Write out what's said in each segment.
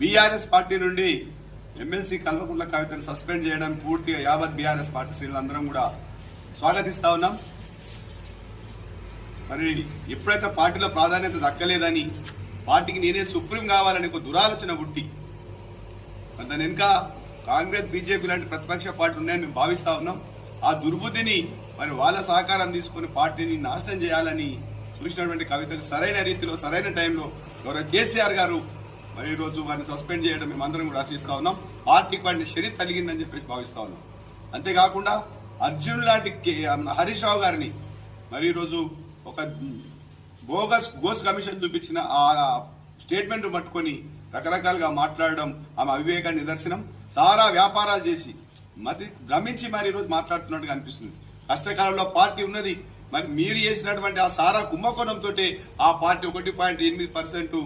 BRS party నుండి MLC Kalvakuntla కవితను suspend చేయడం పూర్తిగా యావత్ బీఆర్ఎస్ పార్టీ శ్రేణులందరం కూడా స్వాగతిస్తా ఉన్నాం. మరి ఎప్పుడైతే పార్టీలో ప్రాధాన్యత దక్కలేదని పార్టీకి నేనే సుప్రీం కావాలని ఒక దురాలోచన పుట్టి దాని వెనుక కాంగ్రెస్ బీజేపీ లాంటి ప్రతిపక్ష పార్టీ ఉన్నాయని మేము భావిస్తా ఉన్నాం. ఆ దుర్బుద్ధిని మరి వాళ్ళ సహకారం తీసుకుని పార్టీని నాశనం చేయాలని చూసినటువంటి కవితకు సరైన రీతిలో సరైన టైంలో గౌరవ కేసీఆర్ గారు మరి ఈరోజు రోజు వారిని సస్పెండ్ చేయడం మేమందరం కూడా ఆశిస్తా ఉన్నాం. పార్టీకి వాడిని శరీర తలిగిందని చెప్పేసి భావిస్తా ఉన్నాం. అంతేకాకుండా అర్జున్ లాంటి కే- హరీష్ రావు గారిని మరి ఈరోజు ఒక బోగస్ గోస్ కమిషన్ చూపించిన ఆ స్టేట్మెంట్ పట్టుకొని రకరకాలుగా మాట్లాడడం ఆమె అవివేకాన్ని నిదర్శనం సారా వ్యాపారాలు చేసి మతి భ్రమించి మరి ఈరోజు మాట్లాడుతున్నట్టుగా అనిపిస్తుంది. కష్టకాలంలో పార్టీ ఉన్నది. మరి మీరు చేసినటువంటి ఆ సారా కుంభకోణంతో ఆ పార్టీ ఒకటి పాయింట్ ఎనిమిది పర్సెంట్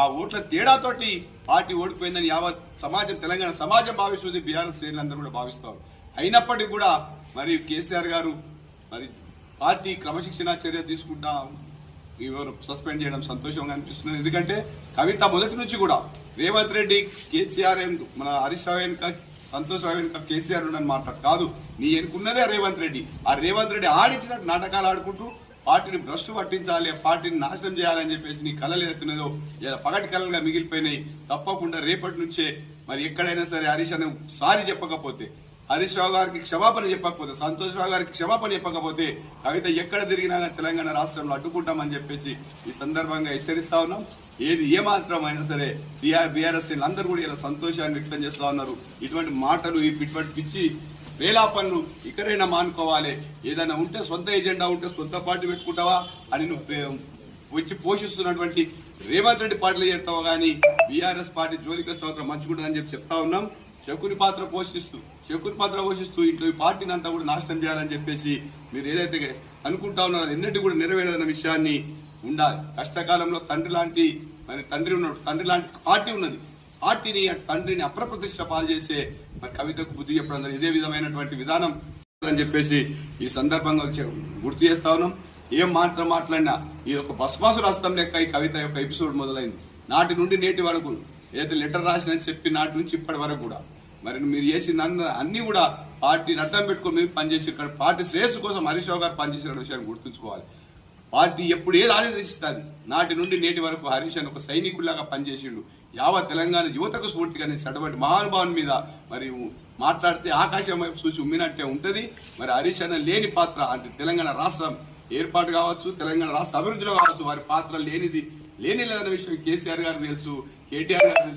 ఆ ఓట్ల తేడాతోటి పార్టీ ఓడిపోయిందని యావత్ సమాజం తెలంగాణ సమాజం భావిస్తుంది బీఆర్ఎస్ శ్రేణులందరూ కూడా భావిస్తారు అయినప్పటికీ కూడా మరి కేసీఆర్ గారు మరి పార్టీ క్రమశిక్షణ చర్య తీసుకుంటా ఎవరు సస్పెండ్ చేయడం సంతోషంగా అనిపిస్తుంది. ఎందుకంటే కవిత మొదటి నుంచి కూడా రేవంత్ రెడ్డి కేసీఆర్ మన హరీష్ రావు వెనుక సంతోష్ రావు వెనుక కేసీఆర్ ఉండని మాట్లాడు కాదు. నీ ఎన్నుకున్నదే రేవంత్ రెడ్డి. ఆ రేవంత్ రెడ్డి ఆడించినట్టు నాటకాలు ఆడుకుంటూ పార్టీని భ్రష్టు పట్టించాలి పార్టీని నాశనం చేయాలని చెప్పేసి నీ కళలు ఎత్తున్నదో ఇలా పగటి కళలుగా మిగిలిపోయినాయి తప్పకుండా రేపటి నుంచే మరి ఎక్కడైనా సరే హరీష్ అనే సారీ చెప్పకపోతే హరీష్ రావు గారికి క్షమాపణ చెప్పకపోతే సంతోష్ రావు గారికి క్షమాపణ చెప్పకపోతే కవిత ఎక్కడ తిరిగినా తెలంగాణ రాష్ట్రంలో అడ్డుకుంటామని చెప్పేసి ఈ సందర్భంగా హెచ్చరిస్తా ఉన్నాం. ఏది ఏమాత్రం అయినా సరే బీఆర్ బీఆర్ఎస్ అందరూ కూడా ఇలా సంతోషాన్ని వ్యక్తం చేస్తా ఉన్నారు. ఇటువంటి మాటలు ఈ ఇటువంటి పిచ్చి వేలా పనులు ఇక్కడైనా మానుకోవాలి. ఏదైనా ఉంటే సొంత ఎజెండా ఉంటే సొంత పార్టీ పెట్టుకుంటావా అని నువ్వు వచ్చి పోషిస్తున్నటువంటి రేవంత్ రెడ్డి పార్టీలు చేస్తావు కానీ బీఆర్ఎస్ పార్టీ జోలిక సంవత్సరం మంచుకుంటుందని చెప్పి చెప్తా ఉన్నాం. శకుని పాత్ర పోషిస్తూ శకుని పాత్ర పోషిస్తూ ఇట్లా ఈ పార్టీని అంతా కూడా నాశనం చేయాలని చెప్పేసి మీరు ఏదైతే అనుకుంటా ఉన్నారో ఎన్నటి కూడా నెరవేరదన్న విషయాన్ని ఉండాలి. కష్టకాలంలో తండ్రి లాంటి మరి తండ్రి ఉన్నాడు తండ్రి లాంటి పార్టీ ఉన్నది. పార్టీని తండ్రిని అప్రప్రతిష్ట పాలు చేసే మరి కవితకు బుద్ధి చెప్పడం జరిగింది. ఇదే విధమైనటువంటి విధానం అని చెప్పేసి ఈ సందర్భంగా గుర్తు చేస్తా ఉన్నాం ఏం మాత్రం మాట్లాడినా ఈ యొక్క బస్మాసు రస్తం లెక్క ఈ కవిత యొక్క ఎపిసోడ్ మొదలైంది నాటి నుండి నేటి వరకు ఏదైతే లెటర్ రాసినని చెప్పి నాటి నుంచి ఇప్పటి వరకు కూడా మరి మీరు చేసిన అన్న- అన్ని కూడా పార్టీని అర్థం పెట్టుకుని మీరు పనిచేసి ఇక్కడ పార్టీ శ్రేయస్సు కోసం హరీష్ రావు గారు పనిచేసిన విషయాన్ని గుర్తుంచుకోవాలి పార్టీ ఎప్పుడు ఏది ఆదేశిస్తుంది? నాటి నుండి నేటి వరకు హరీష్ అని ఒక సైనికుల్లాగా పనిచేసిండు. యావత్ తెలంగాణ యువతకు స్ఫూర్తిగా నేను సడబడి మహానుభావుని మీద మరి మాట్లాడితే ఆకాశం వైపు చూసి ఉమ్మినట్టే ఉంటుంది. మరి హరీష్ అన్న లేని పాత్ర అంటే తెలంగాణ రాష్ట్రం ఏర్పాటు కావచ్చు తెలంగాణ రాష్ట్ర అభివృద్ధిలో కావచ్చు వారి పాత్ర లేనిది లేని లేదన్న విషయం కేసీఆర్ గారు తెలుసు కేటీఆర్ గారు తెలుసు.